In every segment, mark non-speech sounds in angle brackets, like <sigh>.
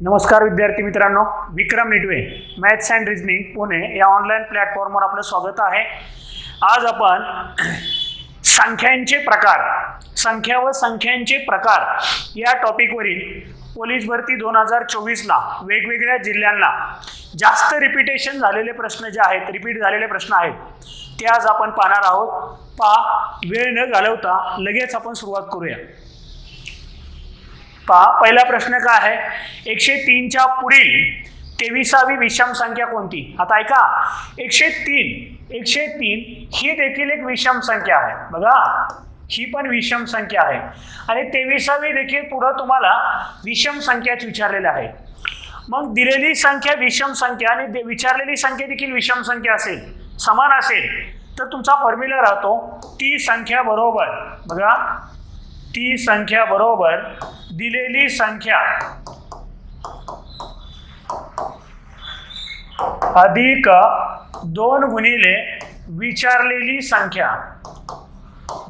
नमस्कार विद्यार्थी मित्रांनो. Vikram Nitwe maths and reasoning Pune. या ऑनलाईन प्लॅटफॉर्मवर आपलं स्वागत आहे. आज आपण संख्यांचे प्रकार संख्या व संख्यांचे प्रकार या टॉपिकवरील पोलीस भरती दोन हजार चोवीसला वेगवेगळ्या जिल्ह्यांना जास्त रिपिटेशन झालेले प्रश्न जे आहेत रिपीट झालेले प्रश्न आहेत ते आज आपण पाहणार आहोत. पहा वेळ न घालवता लगेच आपण सुरुवात करूया. पहा पहिला प्रश्न काय आहे? एकशे तीनच्या पुढील तेविसावी विषम संख्या कोणती? आता ऐका एकशे तीन एकशे तीन ही देखील एक विषम संख्या आहे. बघा ही पण विषम संख्या आहे. आणि तेविसावी देखील पुढं तुम्हाला विषम संख्याच विचारलेल्या आहे मग दिलेली संख्या विषम संख्या आणि दे- विचारलेली संख्या देखील विषम संख्या असेल समान असेल तर तुमचा फॉर्म्युला राहतो ती संख्या बरोबर. बघा ती संख्या बरोबर दिलेली संख्या अधिक दोन गुणिले विचारलेली संख्या.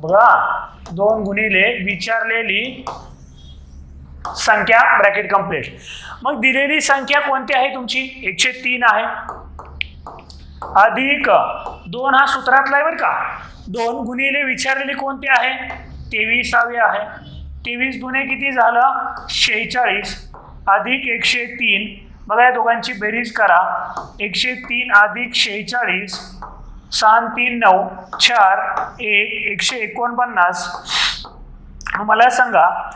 बघा दोन गुणिले विचारलेली संख्या ब्रॅकेट कंप्लीट मग दिलेली संख्या कोणती आहे तुमची? एकशे तीन आहे. अधिक दोन हा सूत्रातला आहे बरं का? दोन गुणिले विचारलेली कोणती आहे? तेवीसावी आहे. तेवीस गुणे किती झालं? शेहेचाळीस. अधिक एकशे तीन. बघा या दोघांची बेरीज करा. एकशे तीन अधिक शेहेचाळीस. सहा तीन नऊ. चार एक एकशे एकोणपन्नास. मला सांगा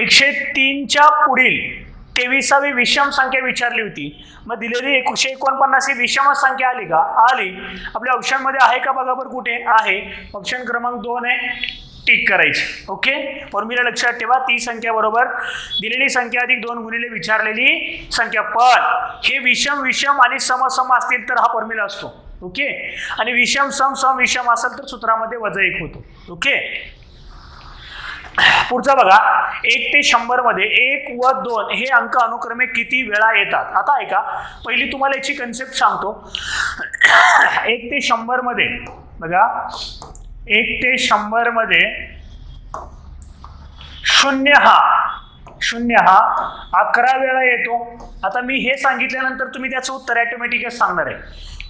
एकशे तीनच्या पुढील तेविसावी विषम संख्या विचारली होती. मग दिलेली एकशे एकोणपन्नास ही विषम संख्या आली का? आली. आपल्या ऑप्शनमध्ये आहे का बघा बरं कुठे? आहे. ऑप्शन क्रमांक दोन आहे. टिक करायची. ओके? फॉर्म्युला लक्षात ठेवा. ती संख्या बरोबर दिलेली संख्या अधिक दोन गुणिले विचारलेली संख्या पण हे विषम विषम आणि समसम असतील तर हा फॉर्म्युला असतो. ओके? आणि विषम सम सम विषम असेल तर सूत्रामध्ये वजा एक होतो. ओके? पुढचा बघा. एक ते शंभरमध्ये एक व दोन हे अंक अनुक्रमे किती वेळा येतात? आता ऐका. पहिली तुम्हाला याची कन्सेप्ट सांगतो. एक ते शंभरमध्ये बघा. एक ते शंभरमध्ये शून्य हा शून्य हा अकरा वेळा येतो. आता मी हे सांगितल्यानंतर तुम्ही त्याचं उत्तर ॲटोमॅटिकच सांगणार आहे.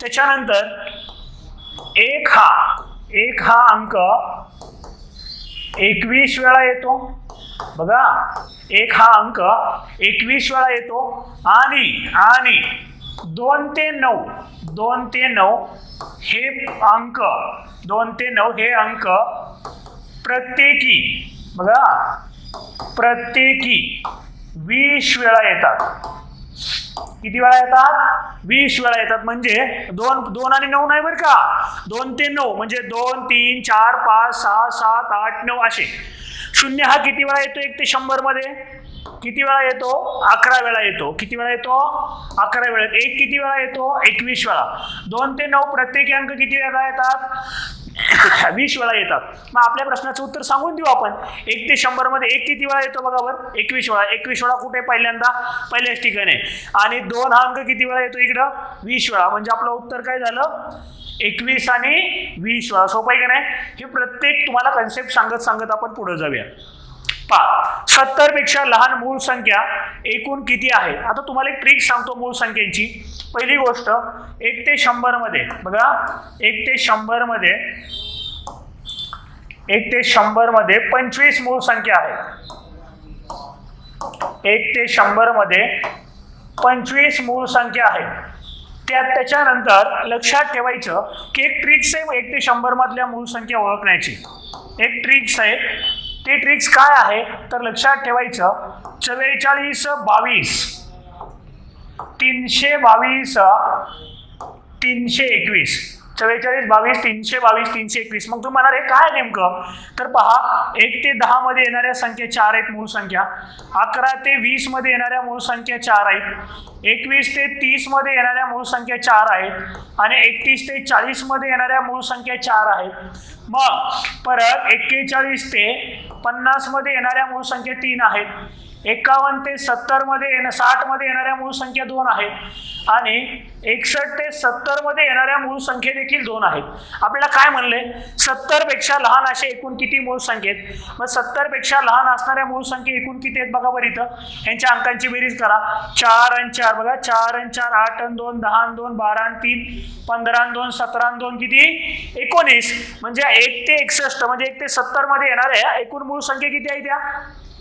त्याच्यानंतर एक हा एक हा अंक एकवीस वेळा येतो. बघा एक हा अंक एकवीस वेळा येतो. आणि आणि दोन ते नऊ दोन ते नऊ हे अंक दोन ते नऊ हे अंक प्रत्येकी बघा प्रत्येकी वीस वेळा येतात. किती वेळा येतात? वीस वेळा येतात. म्हणजे दोन दोन आणि नऊ नाही बरं का? दोन ते नऊ म्हणजे दोन तीन चार पाच सहा सात आठ नऊ असे. शून्य हा किती वेळा येतो? एक ते शंभरमध्ये किती वेळा येतो? अकरा वेळा येतो. किती वेळा येतो? अकरा वेळा. एक किती वेळा येतो? एकवीस वेळा. दोन ते नऊ प्रत्येकी अंक किती वेळा येतात? <coughs> वीस वेळा येतात. मग आपल्या प्रश्नाचं उत्तर सांगून देऊ आपण. एक ते शंभरमध्ये एक किती वेळा येतो बघा बरं? एकवीस वेळा. एकवीस वेळा कुठे? पहिल्यांदा पहिल्याच ठिकाणी. आणि दोन हा अंक किती वेळा येतो इकडं? वीस वेळा. म्हणजे आपलं उत्तर काय झालं? एकवीस आणि वीस वेळा. सोपं आहे का नाही? हे प्रत्येक तुम्हाला कन्सेप्ट सांगत सांगत आपण पुढे जाऊया. पहा सत्तरपेक्षा लहान मूळ संख्या एकूण किती आहे? आता तुम्हाला एक ट्रिक सांगतो मूळ संख्येची. पहिली गोष्ट एक ते शंभरमध्ये बघा. एक ते शंभरमध्ये एक ते शंभरमध्ये पंचवीस मूळ संख्या आहे. एक ते शंभरमध्ये पंचवीस मूळ संख्या आहे. त्यात त्याच्यानंतर लक्षात ठेवायचं की एक ट्रिक्स आहे एक ते शंभर मधल्या मूळ संख्या ओळखण्याची. एक ट्रिक्स आहे ती ट्रिक्स काय आहे? तर लक्षात ठेवायचं चव्वेचाळीस बावीस. तीनशे बावीस तीनशे एकवीस. चव्वेचाळीस बावीस तीनशे बावीस तीनशे एकवीस. मग तुम्ही म्हणाल हे काय नेमकं? तर पहा एक ते दहा मध्ये येणाऱ्या संख्या चार आहेत मूळ संख्या. अकरा ते वीसमध्ये येणाऱ्या मूळ संख्या चार आहेत. एकवीस ते तीसमध्ये येणाऱ्या मूळ संख्या चार आहेत आणि एकतीस ते चाळीसमध्ये येणाऱ्या मूळ संख्या चार आहेत. मग परत एक्केचाळीस ते पन्नासमध्ये येणाऱ्या मूळ संख्या तीन आहेत. एकावन्न ते सत्तरमध्ये येणं साठमध्ये येणाऱ्या मूळ संख्या दोन आहेत. आणि एकसष्ट ते सत्तरमध्ये येणाऱ्या मूळ संख्या देखील दोन आहेत. आपल्याला काय म्हणले? सत्तरपेक्षा लहान असे एकूण किती मूळ संख्येत? मग सत्तरपेक्षा लहान असणाऱ्या मूळ संख्या एकूण किती आहेत बघा बरं इथं. यांच्या अंकांची बेरीज करा. चार आणि चार. बघा. चार आणि चार आठ आणि दोन दहा आणि दोन बारा आणि तीन पंधरा आणि दोन सतरा आणि दोन किती? एकोणीस. म्हणजे एक ते एकसष्ट म्हणजे एक ते सत्तरमध्ये येणार आहे. एकूण मूळ संख्या किती आहे त्या?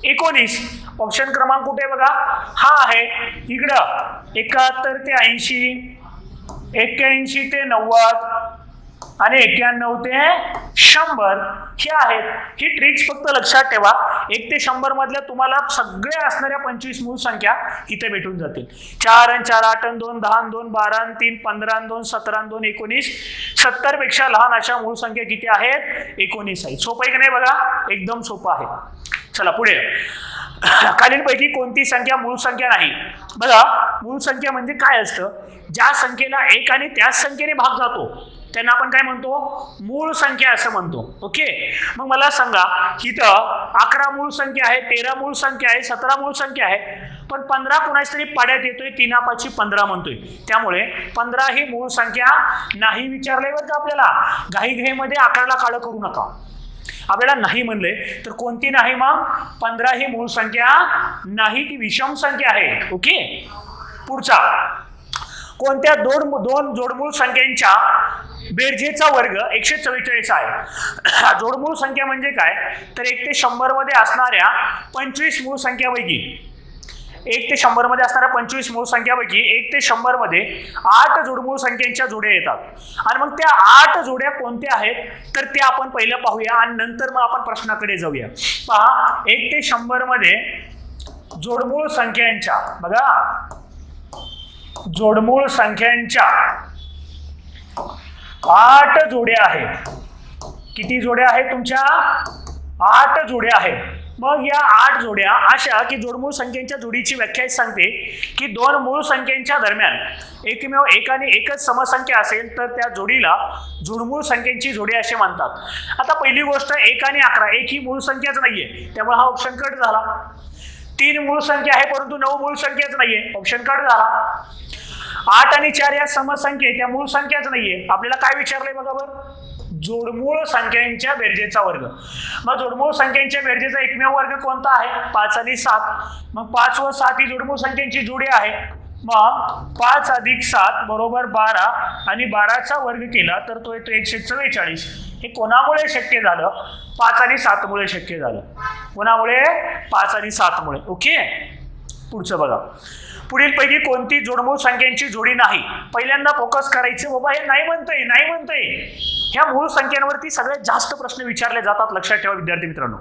एकोणीस. ऑप्शन क्रमांक कुठे आहे बघा? हा आहे. इकडं. एकाहत्तर ते ऐंशी एक्क्याऐंशी ते नव्वद आणि एक्क्याण्णव ते शंभर. हे आहेत. ही ट्रिक्स फक्त लक्षात ठेवा. एक ते शंभर मधल्या तुम्हाला सगळ्या असणाऱ्या पंचवीस मूळ संख्या इथे भेटून जातील. चार आणि चार आठ आणि दोन दहा दोन बारा तीन पंधरा दोन सतरा दोन एकोणीस. सत्तरपेक्षा लहान अशा मूळ संख्या किती आहेत एकोणीस आहेत सोपं आहे की नाही बघा? एकदम सोपं आहे. चला पुढे. खालीलपैकी कोणती संख्या मूळ संख्या नाही? बघा मूळ संख्या म्हणजे काय असतं? ज्या संख्येला एक आणि त्याच संख्येने भाग जातो. त्यांना आपण काय म्हणतो? मूळ संख्या असं म्हणतो. ओके? मग मला सांगा इथं अकरा मूळ संख्या आहे तेरा मूळ संख्या आहे सतरा मूळ संख्या आहे पण पंधरा कोणाच तरी पाड्यात येतोय तीनापाची पंधरा म्हणतोय. त्यामुळे पंधरा ही मूळ संख्या नाही विचारलंय बरं का आपल्याला? घाईघाईमध्ये अकराला काळं करू नका. आपल्याला नाही म्हणले तर कोणती नाही मग? पंधरा ही मूळ संख्या नाही ती विषम संख्या आहे. ओके? पुढचा. कोणत्या दोन दोन जोडमूळ संख्यांच्या बेरजेचा वर्ग एकशे चव्वेचाळीस आहे. <clears throat> जोडमूळ संख्या म्हणजे काय? तर एक ते शंभरमध्ये असणाऱ्या पंचवीस मूळ संख्यापैकी एक ते शंभरमध्ये असणाऱ्या पंचवीस मूळ संख्यापैकी एक ते शंभरमध्ये आठ जोडमूळ संख्यांच्या जोड्या येतात. आणि मग त्या आठ जोड्या कोणत्या आहेत? तर त्या आपण पहिलं पाहूया आणि नंतर मग आपण प्रश्नाकडे जाऊया. पहा एक ते शंभरमध्ये जोडमूळ संख्यांच्या बघा. जोडमूळ संख्यांच्या आठ जोड्या आहेत. किती जोड्या आहेत तुमच्या? आठ जोड्या आहेत. मग या आठ जोड्या अशा की जोडमूळ संख्येच्या जोडीची व्याख्या सांगते की दोन मूळ संख्यांच्या दरम्यान एकमेव एकाने एकच समसंख्या असेल तर त्या जोडीला जोडमूळ संख्येची जोडी असे म्हणतात. आता पहिली गोष्ट एकाने अकरा. एक ही मूळ संख्याच नाहीये. त्यामुळे हा ऑप्शन कट झाला. तीन मूळ संख्या आहे परंतु नऊ मूळ संख्याच नाहीये. ऑप्शन कट झाला. आठ आणि चार या समसंख्या त्या मूळ संख्याच नाहीये. आपल्याला काय विचारलंय बघा बरं? जोडमूळ संख्यांच्या बेरजेचा वर्ग. मग जोडमूळ संख्यांच्या बेरजेचा एकमेव वर्ग कोणता आहे? पाच आणि सात. मग पाच व सात ही जोडमूळ संख्यांची जोडी आहे. मग पाच अधिक सात बरोबर बारा आणि बाराचा वर्ग केला तर तो येतो एकशे चव्वेचाळीस. हे कोणामुळे शक्य झालं? पाच आणि सातमुळे शक्य झालं. कोणामुळे? पाच आणि सातमुळे. ओके? पुढचं बघा. पुढील पैकी कोणती जोडमूळ संख्यांची जोडी नाही? पहिल्यांदा फोकस करायचं बाबा हे नाही म्हणतोय नाही म्हणतोय. ह्या मूळ संख्यांवरती सगळ्यात जास्त प्रश्न विचारले जातात लक्षात ठेवा विद्यार्थी मित्रांनो.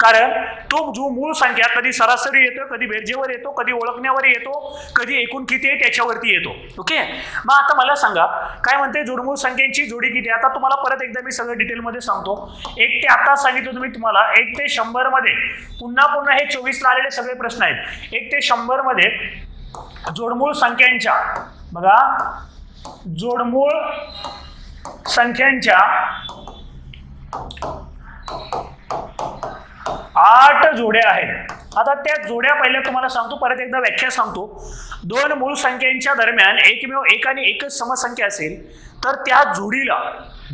कारण तो जो मूळ संख्या कधी सरासरी येतो कधी बेरजेवर येतो कधी ओळखण्यावर येतो कधी एकूण किती आहे त्याच्यावरती येतो. ओके? मग आता मला सांगा काय म्हणते जोडमूळ संख्यांची जोडी किती आहे? आता तुम्हाला परत एकदा मी सगळं डिटेलमध्ये सांगतो. एक ते आता सांगितलं तुम्ही तुम्हाला एक ते शंभरमध्ये पुन्हा पुन्हा हे चोवीसला आलेले सगळे प्रश्न आहेत. एक ते शंभरमध्ये जोडमूळ संख्यांच्या. बघा. जोडमूळ संख्यांच्या आठ जोड्या आहेत. आता त्या जोड्या पहिल्या तुम्हाला सांगतो परत एकदा व्याख्या सांगतो. दोन मूळ संख्यांच्या दरम्यान एकमेव एक आणि एकच समसंख्या असेल तर त्या जोडीला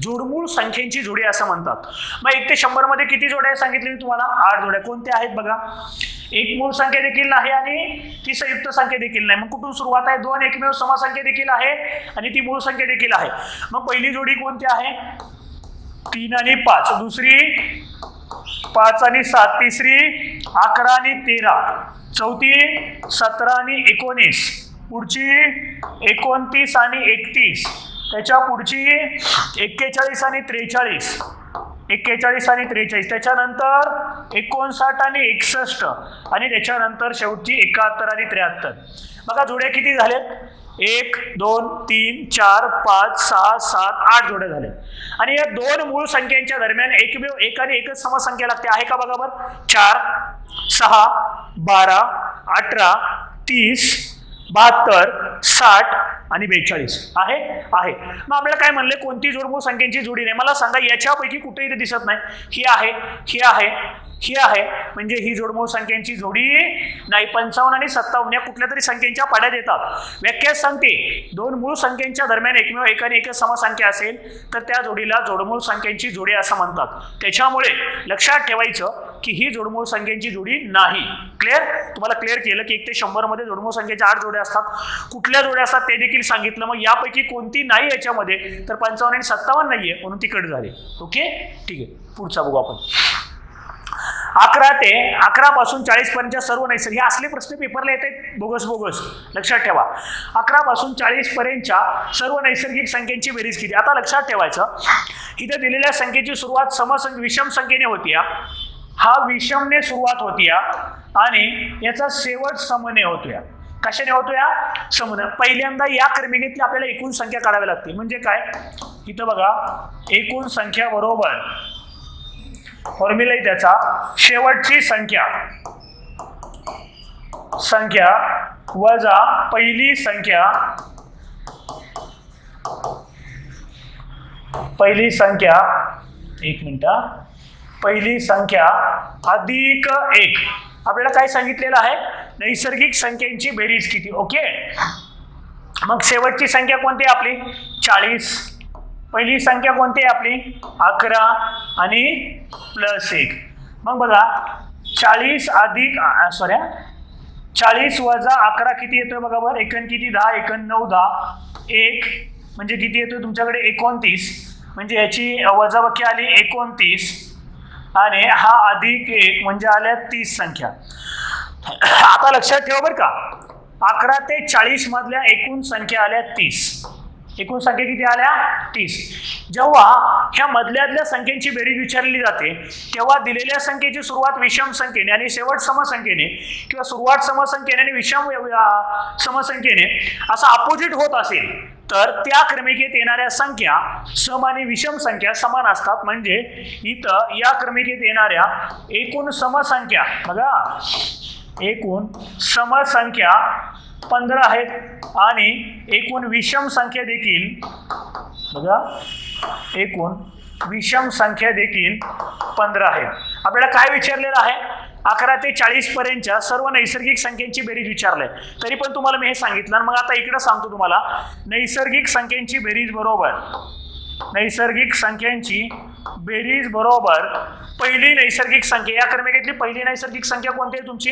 जोडमूळ संख्येची जोडी असं म्हणतात. मग एक ते शंभरमध्ये किती जोड्या सांगितले मी तुम्हाला? आठ जोड्या. कोणत्या आहेत बघा? एक मूळ संख्या देखील नाही आणि ती संयुक्त संख्या देखील नाही. मग कुठून सुरुवात आहे? दोन एकमेव समसंख्या देखील आहे आणि ती मूळ संख्या देखील आहे. मग पहिली जोडी कोणती आहे? तीन आणि पाच. दुसरी पाच आणि सात. तिसरी अकरा आणि तेरा. चौथी सतरा आणि एकोणीस. पुढची एकोणतीस आणि एकतीस. त्याच्या पुढची एक्केचाळीस आणि त्रेचाळीस. एक्केचाळीस आणि त्रेचाळीस. त्याच्यानंतर एकोणसाठ आणि एकसष्ट. आणि त्याच्यानंतर शेवटची एकाहत्तर आणि त्र्याहत्तर. बघा जोड्या किती झाल्यात एक दोन तीन चार पाच सहा सात आठ जोड्या झाले आणि या दोन मूळ संख्यांच्या दरम्यान एकमेव एक आणि एकच समसंख्या लागते. आहे का बघा बरं? चार सहा बारा अठरा तीस बहात्तर साठ आणि बेचाळीस. आहे? आहे. मग आपल्याला काय म्हणले? कोणती जोडमूळ संख्यांची जोडी नाही. मला सांगा याच्यापैकी कुठेही ते दिसत नाही. ही आहे ही आहे ही आहे. म्हणजे ही जोडमूळ संख्यांची जोडी नाही. पंचावन्न आणि सत्तावन्न या कुठल्या तरी संख्येच्या पाड्यात येतात व्याख्या सांगते. दोन मूळ संख्येच्या दरम्यान एकमेव एक एकच समसंख्या असेल तर त्या जोडीला जोडमूळ संख्यांची जोडी असं म्हणतात. त्याच्यामुळे लक्षात ठेवायचं की ही जोडमूळ संख्येची जोडी नाही. क्लिअर तुम्हाला क्लिअर केलं की एक ते शंभरमध्ये जोडमूळ संख्येच्या आठ जोड्या असतात. कुठल्या जोड्या असतात ते देखील सांगितलं. मग यापैकी कोणती नाही याच्यामध्ये तर पंचावन्न आणि सत्तावन्न नाहीये म्हणून ती कट झाली. ओके ठीक आहे. पुढचा बघू आपण. अकरा ते अकरा पासून चाळीस पर्यंतच्या सर्व नैसर्गिक हे असले प्रश्न पेपरला येतात बोगस बोगस. लक्षात ठेवा. अकरा पासून चाळीस पर्यंतच्या सर्व नैसर्गिक संख्येची बेरीज किती? आता लक्षात ठेवायचं. इथे दिलेल्या संख्येची सुरुवात समसंख्य विषम संख्येने होती हा विषमने सुरुवात होतीया आणि याचा शेवट समने होतोया. कशाने होतोया? हा? समने. पहिल्यांदा या क्रमिकेतली आपल्याला एकूण संख्या काढावी लागते. म्हणजे काय? इथं बघा एकूण संख्या बरोबर. फॉर्म्युला त्याचा शेवटची संख्या. संख्या वजा पहिली संख्या. पहिली संख्या एक मिनिट. पहिली संख्या अधिक एक. आपल्याला काय सांगितलेलं आहे? नैसर्गिक संख्यांची बेरीज किती? ओके? मग शेवटची संख्या कोणती आहे आपली? चाळीस. पहिली संख्या कोणती आहे आपली? अकरा आणि प्लस एक. मग बघा चाळीस अधिक सॉरी चाळीस वजा अकरा किती येतोय बघा बरं? एकन किती? दहा. एकन नऊ दहा. एक म्हणजे किती येतोय तुमच्याकडे? एकोणतीस. म्हणजे याची वजाबाकी आली एकोणतीस. आणि हा अधिक एक म्हणजे आल्या तीस संख्या. आता लक्षात ठेवा बरं का. अकरा ते चाळीस मधल्या एकूण संख्या आल्या तीस. एकूण संख्या किती आल्या? तीस. जेव्हा ह्या मधल्यातल्या संख्येची बेरीज विचारली जाते तेव्हा दिलेल्या संख्येची सुरुवात विषम संख्येने आणि शेवट समसंख्येने किंवा सुरुवात समसंख्येने आणि विषम समसंख्येने असं अपोजिट होत असेल तर त्या क्रमिकेत येणाऱ्या संख्या सम आणि विषम संख्या समान असतात. म्हणजे इथं या क्रमिकेत येणाऱ्या एकूण समसंख्या बघा. एकूण समसंख्या पंधरा आहेत आणि एकूण विषम संख्या देखील बघा. एकूण विषम संख्या देखील पंधरा आहेत. आपल्याला काय विचारलेलं आहे? अकरा ते चाळीस पर्यंतच्या सर्व नैसर्गिक संख्यांची बेरीज विचारलंय. तरी पण तुम्हाला मी हे सांगितलं आणि मग आता इकडं सांगतो तुम्हाला. नैसर्गिक संख्यांची बेरीज बरोबर. नैसर्गिक संख्यांची बेरीज बरोबर पहिली नैसर्गिक संख्या. या क्रमिकेतली पहिली नैसर्गिक संख्या कोणती आहे तुमची?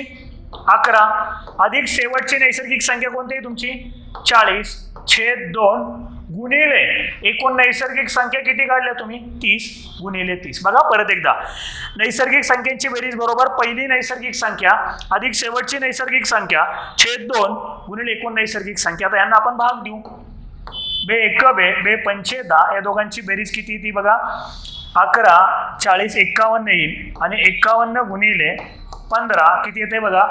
अकरा. अधिक शेवटची नैसर्गिक संख्या कोणती आहे तुमची? चाळीस. छेद दोन. गुणिले. एकूण नैसर्गिक संख्या किती काढल्या तुम्ही? तीस. गुणिले तीस. बघा परत एकदा. नैसर्गिक संख्यांची बेरीज बरोबर पहिली नैसर्गिक संख्या अधिक शेवटची नैसर्गिक संख्या छेद दोन गुणिले एकूण नैसर्गिक संख्या. आता यांना आपण भाग देऊ. बे एक बे बे पंचे दहा या दोघांची बेरीज किती ती बघा. अकरा चाळीस एक्कावन्न येईल. आणि एक्कावन्न गुणिले पंधरा किती येते बघा.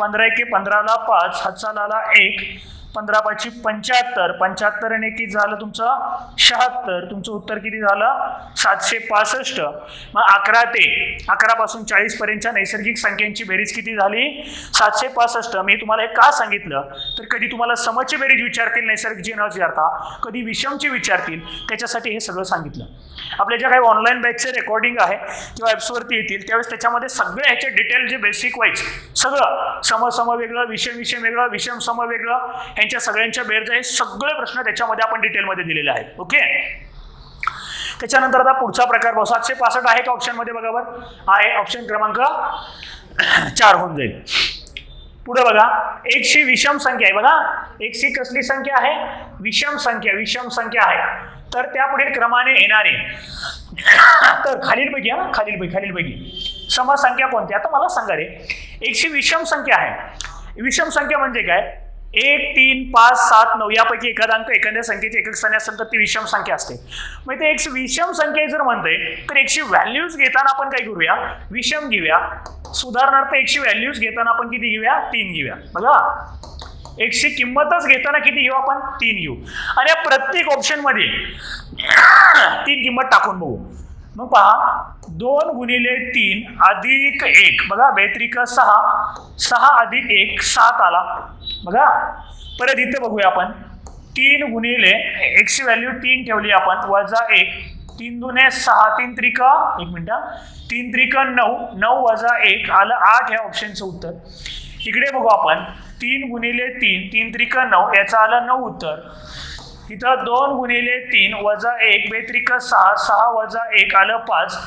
पंधरा एके पंधराला पाच हातचालाला एक. पंधरा पाचशे पंच्याहत्तर. पंच्याहत्तर आणि किती झालं तुमचं? शहात्तर. तुमचं उत्तर किती झालं? सातशे पासष्ट. मग अकरा ते. अकरा पासून चाळीस पर्यंतच्या नैसर्गिक संख्यांची बेरीज किती झाली? सातशे पासष्ट. मी तुम्हाला हे का सांगितलं? तर कधी तुम्हाला समची बेरीज विचारतील नैसर्गिक न विचारता. कधी विषमची विचारतील. त्याच्यासाठी हे सगळं सांगितलं. आपल्या ज्या काही ऑनलाईन बॅचचे रेकॉर्डिंग आहे किंवा ॲप्सवरती येतील त्यावेळेस त्याच्यामध्ये सगळे ह्याचे डिटेल जे बेसिक वाईज सगळं. सम सम वेगळं विषम विषम वेगळं विषम सम वेगळं ह्यांच्या सगळ्यांच्या बेरचं हे सगळे प्रश्न त्याच्यामध्ये आपण डिटेलमध्ये दिलेले आहेत. ओके त्याच्यानंतर आता पुढचा प्रकार पाहू सातशे पासष्ट आहे का ऑप्शनमध्ये बघा बरं? आहे ऑप्शन क्रमांक चार होऊन जाईल. पुढे बघा. एकशे विषम संख्या आहे बघा. एकशे कसली संख्या आहे? विषम संख्या विषम संख्या आहे. तर त्या पुढील क्रमाने येणारे. तर खालीलपैकी हा खालीलपैकी खालीलपैकी. समसंख्या कोणती? आता मला सांगा रे. एकशे विषम संख्या आहे. विषम संख्या म्हणजे काय? एक तीन पाच सात नऊ यापैकी एखादा अंक एखाद्या संख्येची एकक स्थानी असेल तर ती विषम संख्या असते. मग ते एक विषम संख्या जर म्हणते तर एकशे व्हॅल्यूज घेताना आपण काय करूया? विषम घेऊया. सुधारणार्थ एकशे व्हॅल्यूज घेताना आपण किती घेऊया? तीन घेऊया. बघा. एकशे किंमतच घेताना किती घेऊ आपण? तीन घेऊ. आणि या प्रत्येक ऑप्शनमध्ये <coughs> तीन किंमत टाकून बघू. मग पहा. दोन गुणिले तीन अधिक एक. बघा बेत्रिक सहा. सहा अधिक एक सात आला. बघा. परत इथं बघूया आपण. तीन गुणिले एक्स व्हॅल्यू तीन ठेवली आपण. वजा एक. तीन दुने सहा. तीन त्रिक एक मिनिट. तीन त्रिक नऊ. नऊ वजा एक. आलं आठ या ऑप्शनचं उत्तर. इकडे बघू आपण. तीन गुणिले तीन. तीन त्रिक नऊ. याचं आलं नऊ उत्तर. इथं दोन गुणिले तीन. वजा एक. बेत्रिक सहा. सहा वजा एक. आलं पाच.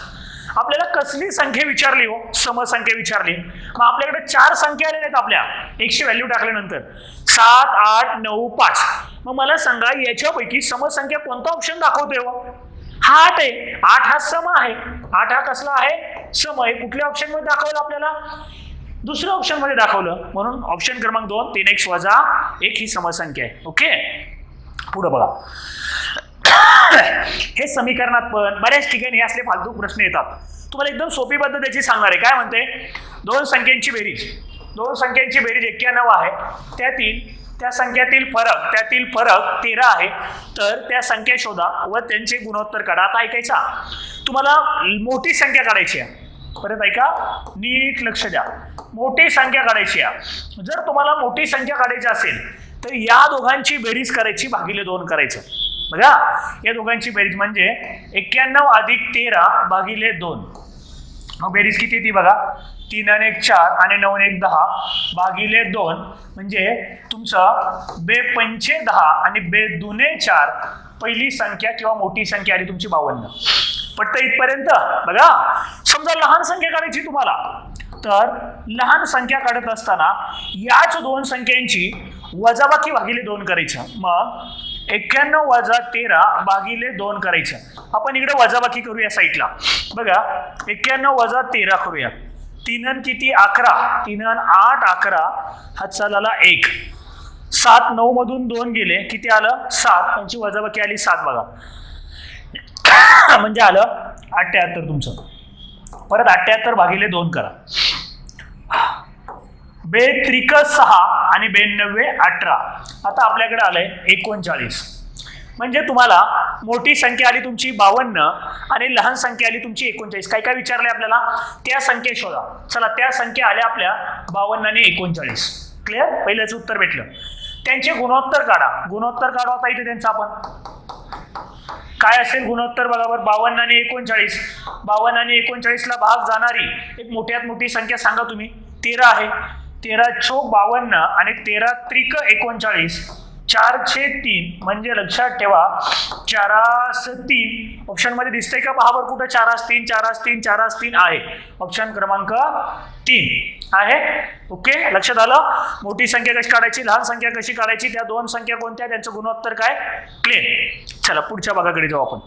आपल्याला कसली संख्या विचारली हो? समसंख्या विचारली. मग आपल्याकडे चार संख्या आलेल्या आहेत आपल्या. एकशे व्हॅल्यू टाकल्यानंतर. सात आठ नऊ पाच. मग मला सांगा याच्यापैकी समसंख्या कोणता ऑप्शन दाखवतोय हो? हा आठ आहे. आठ हा सम आहे. आठ हा कसला आहे? सम आहे. कुठल्या ऑप्शनमध्ये दाखवलं आपल्याला? दुसऱ्या ऑप्शनमध्ये दाखवलं. म्हणून ऑप्शन क्रमांक दोन तीन एक वजा एक ही समसंख्या आहे. ओके पुढं बघा. हे समीकरणात पण बऱ्याच ठिकाणी हे असले फालतू प्रश्न येतात. तुम्हाला एकदम सोपी पद्धत त्याची सांगणार आहे. काय म्हणते? दोन संख्यांची बेरीज. दोन संख्यांची बेरीज एक्क्याण्णव आहे. त्यातील त्या संख्यातील फरक त्यातील फरक तेरा आहे. तर त्या संख्या शोधा व त्यांचे गुणोत्तर काढा. आता ऐकायचा? तुम्हाला मोठी संख्या काढायची आहे. परत ऐका. नीट लक्ष द्या. मोठी संख्या काढायची आहे. जर तुम्हाला मोठी संख्या काढायची असेल तर या दोघांची बेरीज करायची भागिले दोन करायचं. बघा या दोघांची बेरीज म्हणजे एक्क्याण्णव अधिक तेरा भागिले दोन. मग बेरीज किती ती बघा तीन आणि एक चार आणि नऊ एक दहा भागिले दोन म्हणजे तुमचं बे पंचे दहा आणि बे दुने चार पहिली संख्या किंवा मोठी संख्या आली तुमची बावन्न. पटतं इथपर्यंत? बघा समजा लहान संख्या काढायची तुम्हाला. तर लहान संख्या काढत असताना याच दोन संख्यांची वजाबाकी भागिले दोन करायचं. मग एक्क्याण्णव वजा तेरा भागिले दोन करायचं. आपण इकडे वजाबाकी करूया साईडला बघा एक्क्याण्णव वजा तेरा करूया. तीनन किती? अकरा. तीनन आठ अकरा. हा चालाला एक. सात नऊ मधून दोन गेले. किती आलं? सात. त्यांची वजाबाकी आली? सात बघा. <coughs> म्हणजे आलं अठ्ठ्याहत्तर तुमचं. परत अठ्ठ्याहत्तर भागिले दोन करा. बे त्रिक सहा आणि बेनव्वे अठरा. आता आपल्याकडे आलंय एकोणचाळीस. म्हणजे तुम्हाला मोठी संख्या आली तुमची बावन्न आणि लहान संख्या आली तुमची एकोणचाळीस. काय काय विचारले आपल्याला? त्या संख्या शोधा. चला त्या संख्या आल्या आपल्या बावन्न आणि एकोणचाळीस. क्लिअर पहिल्याचं उत्तर भेटलं. त्यांचे गुणोत्तर काढा. गुणोत्तर काढा आता इथे त्यांचं आपण. काय असेल गुणोत्तर बघा बरं बावन्न आणि एकोणचाळीस. बावन्न आणि एकोणचाळीसला भाग जाणारी एक मोठ्यात मोठी संख्या सांगा तुम्ही. तेरा आहे. तेरा चोक बावन्न आणि तेरा त्रिक एकोणचाळीस. चार छे तीन म्हणजे लक्षात ठेवा चारास तीन. ऑप्शनमध्ये दिसतंय का? पहा कुठं चारास तीन चारास तीन चारास तीन आहे. ऑप्शन क्रमांक तीन आहे. ओके लक्षात आलं? मोठी संख्या कशी काढायची? लहान संख्या कशी काढायची? त्या दोन संख्या कोणत्या? त्यांचं गुणोत्तर काय? क्लिअर चला पुढच्या भागाकडे जाऊ आपण.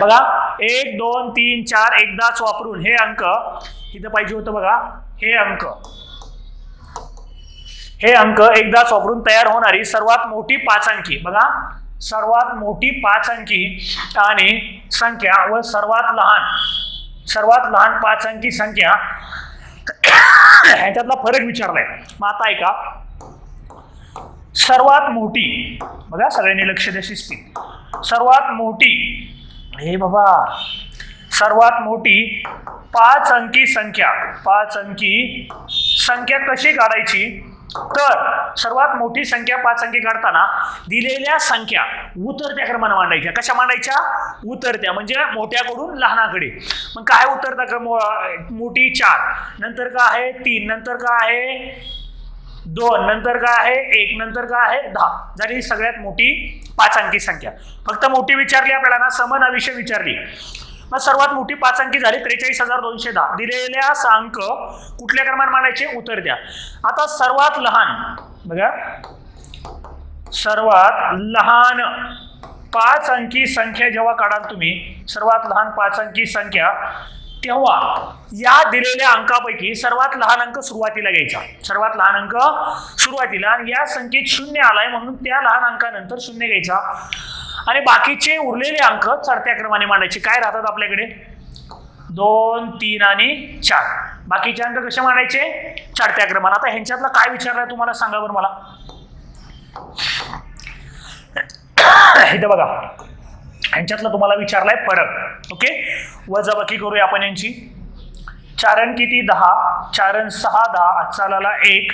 बघा एक दोन तीन चार एकदाच वापरून हे अंक इथं पाहिजे होतं बघा. हे अंक. हे अंक एकदाच वापरून तयार होणारी सर्वात मोठी पाच अंकी. बघा सर्वात मोठी पाच अंकी आणि संख्या व सर्वात लहान सर्वात लहान पाच अंकी संख्या. ह्याच्यातला फरक विचारलाय. मग आता ऐका. सर्वात मोठी बघा सगळ्यांनी लक्ष द्या शिस्ती सर्वात मोठी हे बाबा सर्वात मोठी पाच अंकी संख्या पाच अंकी संख्या कशी काढायची? तर सर्वात मोठी संख्या पाच अंकी काढताना दिलेल्या संख्या उतरत्या क्रमाने मांडायच्या. कशा मांडायच्या? उतरत्या म्हणजे मोठ्याकडून लहानाकडे. मग काय उतरता क्रम मोठी चार. नंतर का आहे? तीन. नंतर का आहे? दोन. नंतर का आहे? एक. नंतर का आहे? दहा. झाली ही सगळ्यात मोठी पाच अंकी संख्या. फक्त मोठी विचारली आपल्याला ना समन विषय विचारली. मग सर्वात मोठी पाच अंकी झाली त्रेचाळीस हजार दोनशे दहा. दिलेल्या अंक कुठल्या क्रमाने मांडायचे? उत्तर द्या. आता सर्वात लहान बघा. सर्वात लहान पाच अंकी संख्या जेव्हा काढाल तुम्ही सर्वात लहान पाच अंकी संख्या तेव्हा या दिलेल्या अंकापैकी सर्वात लहान अंक सुरुवातीला घ्यायचा. सर्वात लहान अंक सुरुवातीला आणि या संख्येत शून्य आलाय म्हणून त्या लहान अंकानंतर शून्य घ्यायचा. आणि बाकीचे उरलेले अंक चढत्या क्रमाने मांडायचे. काय राहतात आपल्याकडे? दोन तीन आणि चार. बाकीचे अंक कसे मांडायचे? चढत्या क्रमाने. आता ह्यांच्यातला काय विचारलाय तुम्हाला सांगा बरं मला. इथं बघा. ह्यांच्यातला तुम्हाला विचारलाय फरक. ओके? वजाबाकी करूया आपण यांची. चारण किती? दहा. चारण सहा दहा. चालाला एक.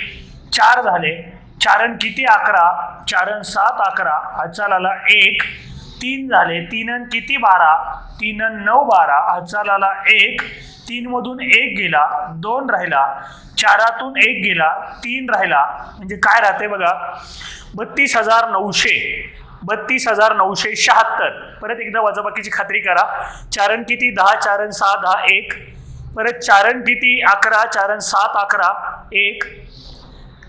चार झाले. चारण किती अकरा? चारण सात अकरा. चालाला एक. तीन झाले. तीन किती बारा? तीन नऊ बारा. हाताला एक. तीनमधून एक गेला. दोन राहिला. चारातून एक गेला. तीन राहिला. म्हणजे काय राहते बघा? बत्तीस हजार नऊशे. बत्तीस हजार नऊशे शहात्तर. परत एकदा वजाबाकीची खात्री करा. चारण किती? दहा. चारण सहा. दहा. एक. परत चारण किती? अकरा. चारण सात. अकरा. एक.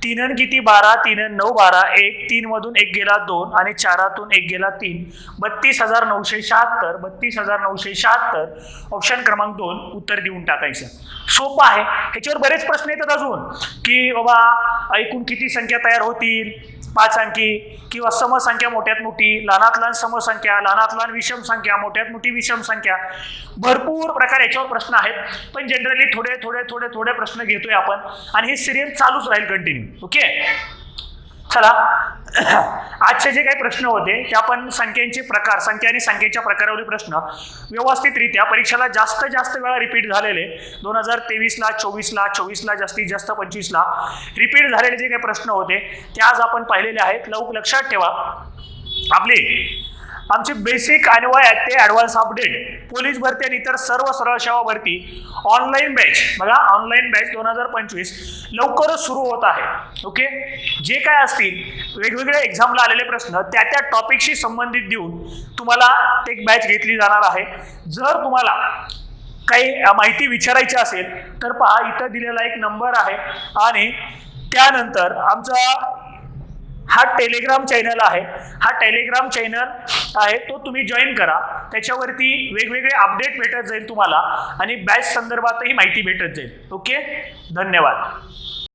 तीनन किती? बारा तीनन नऊ बारा एक तीन मधून एक गेला दोन आणि चारातून एक गेला तीन. बत्तीस हजार नऊशे शहात्तर बत्तीस हजार नऊशे शहात्तर. ऑप्शन क्रमांक दोन उत्तर देऊन टाकायचं. सोपं आहे. ह्याच्यावर बरेच प्रश्न येतात अजून. की बाबा एकूण किती संख्या तयार होतील? पाच अंकी किंवा समसंख्या मोठ्यात मोठी लहानात लहान समसंख्या लहानात लहान विषम संख्या मोठ्यात मोठी विषम संख्या. भरपूर प्रकार याच्यावर प्रश्न आहेत. पण जनरली थोडे थोडे थोडे थोडे प्रश्न घेतोय आपण. आणि हे सिरियल चालूच राहील कंटिन्यू ओके चला. <coughs> आजचे जे काही प्रश्न होते ते आपण संख्यांचे प्रकार संख्या आणि संख्येच्या प्रकारावरील प्रश्न व्यवस्थितरित्या परीक्षेला जास्त जास्त वेळा रिपीट झालेले दोन हजार तेवीसला चोवीसला चोवीसला जास्तीत जास्त पंचवीसला रिपीट झालेले जे काही प्रश्न होते ते आज आपण पाहिलेले आहेत. लवकर लक्षात ठेवा. आपले आमचे बेसिक आणि वय ते ॲडव्हान्स अपडेट पोलीस भरती आणि इतर सर्व सरळ सेवा भरती. ऑनलाईन बॅच बघा ऑनलाईन बॅच दोन हजार पंचवीस लवकरच सुरू होत आहे. ओके जे काय असतील वेगवेगळ्या एक्झामला आलेले प्रश्न त्या त्या टॉपिकशी संबंधित देऊन तुम्हाला एक बॅच घेतली जाणार आहे. जर तुम्हाला काही माहिती विचारायची असेल तर पहा इथं दिलेला एक नंबर आहे. आणि त्यानंतर आमचा हा टेलिग्राम चॅनल आहे. हा टेलिग्राम चॅनल आहे तो तुम्ही जॉईन करा. त्याच्यावरती वेगवेगळे अपडेट भेटत जाईल तुम्हाला आणि बॅच संदर्भातही माहिती भेटत जाईल. ओके? धन्यवाद.